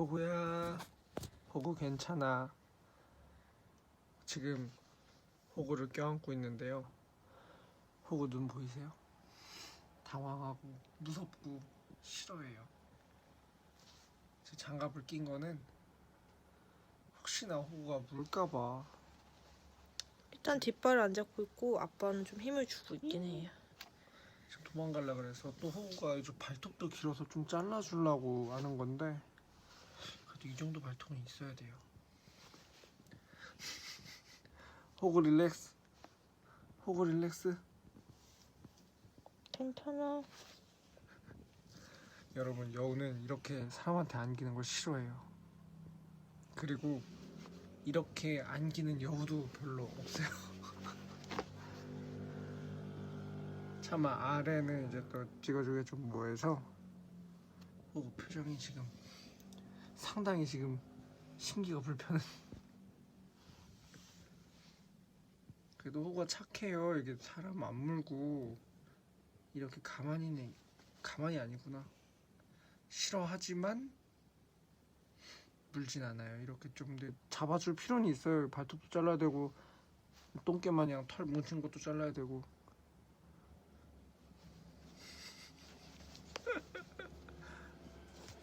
호구야. 호구 괜찮아. 지금 호구를 껴안고 있는데요. 호구 눈 보이세요? 당황하고 무섭고 싫어해요. 제 장갑을 낀 거는 혹시나 호구가 물까봐. 일단 뒷발을 안 잡고 있고 아빠는 좀 힘을 주고 있긴 해요. 지금 도망가려 그래서 또 호구가 이제 발톱도 길어서 좀 잘라주려고 하는 건데 그래도 이 정도 발톱은 있어야 돼요. 호구 릴렉스. 호구 릴렉스. 괜찮아. 여러분 여우는 이렇게 사람한테 안기는 걸 싫어해요. 그리고 이렇게 안기는 여우도 별로 없어요. 차마 아래는 이제 또 찍어주기 좀 뭐해서 호구 표정이 지금 상당히 지금 심기가 불편해. 그래도 호구가 착해요. 이게 사람 안 물고 이렇게 가만히는 가만히 아니구나. 싫어하지만 물진 않아요. 이렇게 좀 근데 잡아줄 필요는 있어요. 발톱도 잘라야 되고 똥개 마냥 털 뭉친 것도 잘라야 되고